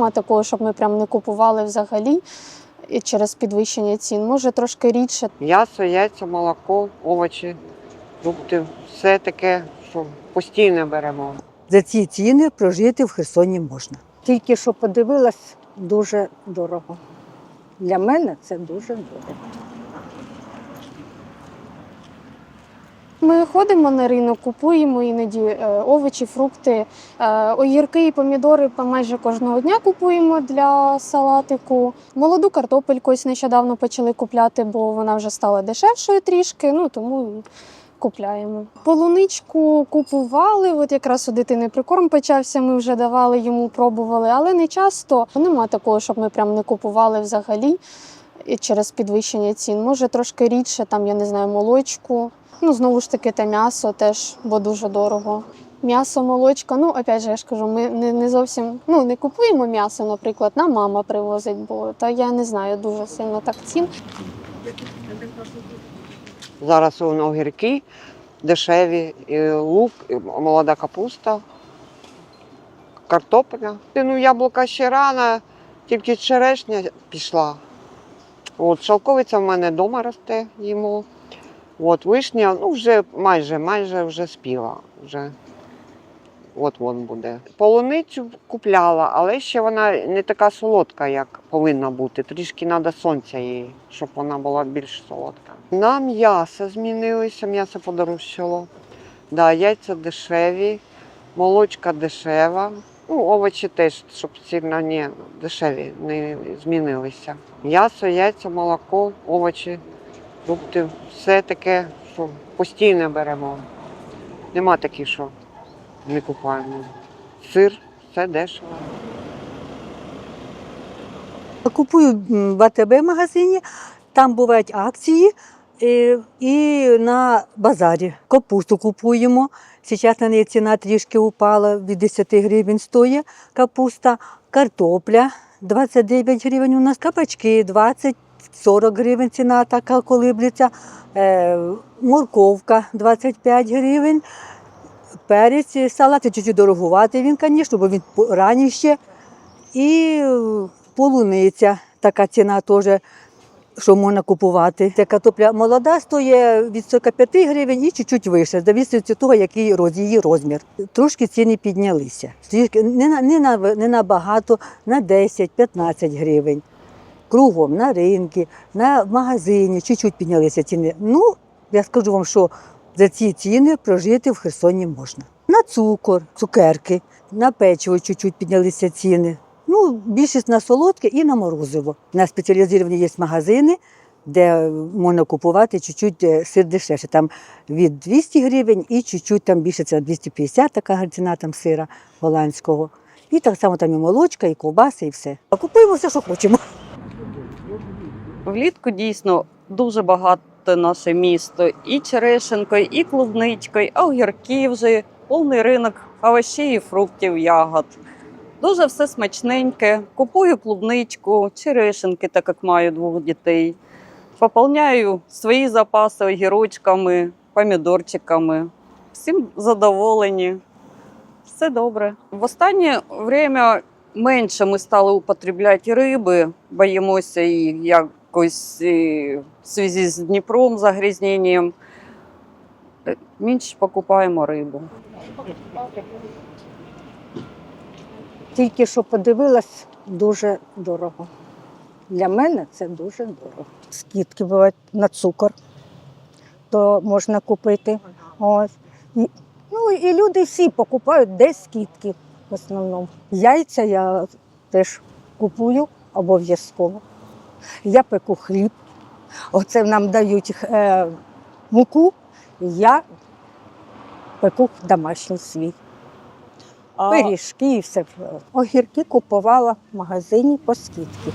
Нема такого, щоб ми прям не купували взагалі і через підвищення цін. Може трошки рідше. М'ясо, яйця, молоко, овочі, фрукти. Все таке, що постійно беремо. За ці ціни прожити в Херсоні можна. Тільки що подивилась, дуже дорого. Для мене це дуже дорого. Ми ходимо на ринок, купуємо іноді е, овочі, фрукти, е, огірки і помідори майже кожного дня купуємо для салатику. Молоду картопельку ось нещодавно почали купляти, бо вона вже стала дешевшою трішки, ну тому купляємо. Полуничку купували, от якраз у дитини прикорм почався, ми вже давали йому, пробували, але не часто. Нема такого, щоб ми прям не купували взагалі через підвищення цін. Може трошки рідше, там я не знаю, молочку. Ну, знову ж таки, те м'ясо теж, бо дуже дорого. М'ясо, молочка, ну, опять же, я ж кажу, ми не, не зовсім ну, не купуємо м'ясо, наприклад, нам мама привозить, бо та я не знаю дуже сильно так цін. Зараз воно огірки дешеві, і лук, і молода капуста, картопля. Ну, яблука ще рано, тільки черешня пішла. От, шалковиця в мене вдома росте їмо. От, вишня, ну вже майже, майже вже спіла. Вже. От вон буде. Полуницю купляла, але ще вона не така солодка, як повинна бути. Трішки треба сонця їй, щоб вона була більш солодка. На м'ясо змінилося, м'ясо подорожчало. Да, яйця дешеві, молочка дешева. Ну, овочі теж, щоб сильно не дешеві не змінилися. М'ясо, яйця, молоко, овочі, фрукти, все таке, що постійно беремо. Нема таких, що не купаємо. Сир, все дешево. Купую в АТБ магазині, там бувають акції. е, І на базарі капусту купуємо. Зараз на неї ціна трішки упала, від 10 гривень стоїть капуста, картопля 29 гривень у нас, кабачки 20-40 гривень ціна така колиблеться, е, морковка 25 гривень, перець, салат чуть-чуть дорогувати він, звісно, бо він раніше. І е, полуниця, така ціна теж, що можна купувати. Ця картопля молода стоїть від 45 гривень і чуть-чуть вище, залежить від того, який її розмір. Трошки ціни піднялися. Не, на- не, на, не набагато, на 10-15 гривень. Кругом, на ринку, на магазині, чуть-чуть піднялися ціни. Ну, я скажу вам, що за ці ціни прожити в Херсоні можна. На цукор, цукерки, на печиво чуть-чуть піднялися ціни. Ну, більшість на солодке і на морозиво. На спеціалізовані є магазини, де можна купувати чуть-чуть е, сир дешевше. Там від 200 гривень і чуть-чуть там більше це 250 така ціна там сира голландського. І так само там і молочка, і ковбаси, і все. А купуємо все, що хочемо. Влітку дійсно дуже багато наше місто. І черешенкою, і клубничкою, і огірків вже, повний ринок і фруктів, ягод. Дуже все смачненьке. Купую клубничку, черешенки, так як маю двох дітей. Поповняю свої запаси огірочками, помідорчиками. Всім задоволені. Все добре. В останнє время менше ми стали употребляти риби, боїмося її якось е, в зв'язку з Дніпром, загрязненням. Е, Менше покупаємо рибу. Тільки що подивилась, дуже дорого. Для мене це дуже дорого. Скидки бувають на цукор, то можна купити. Ось. І, ну і люди всі покупають десь скидки в основному. Яйця я теж купую обов'язково. Я пеку хліб. Оце нам дають е, муку, я пеку домашній свій. Пиріжки і все. Огірки купувала в магазині по скидці.